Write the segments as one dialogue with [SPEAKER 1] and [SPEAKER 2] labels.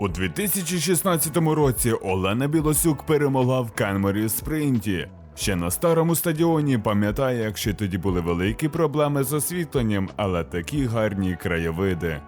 [SPEAKER 1] У 2016 році Олена Білосюк перемогла в Кенмері спринті. Ще на старому стадіоні пам'ятає, як ще тоді були великі проблеми з освітленням, але такі гарні краєвиди.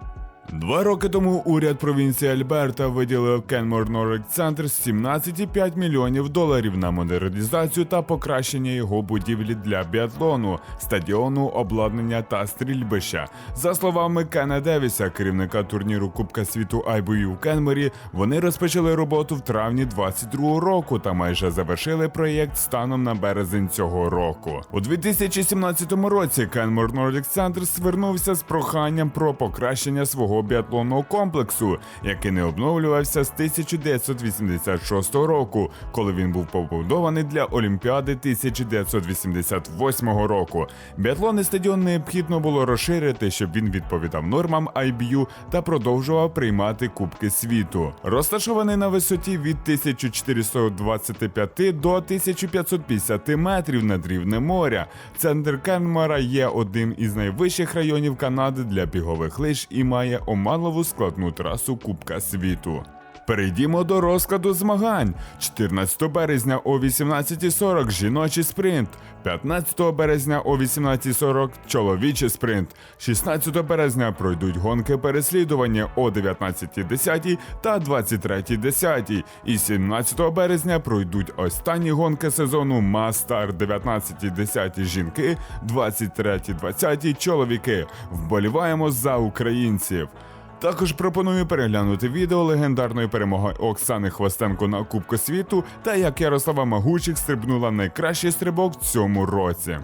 [SPEAKER 1] Два роки тому уряд провінції Альберта виділив Kenmore Nordic Center 17,5 мільйонів доларів на модернізацію та покращення його будівлі для біатлону, стадіону, обладнання та стрільбища. За словами Кена Девіса, керівника турніру Кубка світу IBU в Кенмері, вони розпочали роботу в травні 22 року та майже завершили проєкт станом на березень цього року. У 2017 році Kenmore Nordic Center звернувся з проханням про покращення свого біатлонного комплексу, який не обновлювався з 1986 року, коли він був побудований для Олімпіади 1988 року. Біатлонний стадіон необхідно було розширити, щоб він відповідав нормам IBU та продовжував приймати Кубки світу. Розташований на висоті від 1425 до 1550 метрів над рівнем моря. Центр Кенмара є одним із найвищих районів Канади для бігових лиж і має оманливу складну трасу Кубка світу. Перейдімо до розкладу змагань. 14 березня о 18.40 жіночий спринт, 15 березня о 18.40 чоловічий спринт, 16 березня пройдуть гонки переслідування о 19.10 та 23.10 і 17 березня пройдуть останні гонки сезону Мастар 19.10 жінки, 23.20 чоловіки. Вболіваємо за українців. Також пропоную переглянути відео легендарної перемоги Оксани Хвостенко на Кубку світу та як Ярослава Магучик стрибнула найкращий стрибок в цьому році.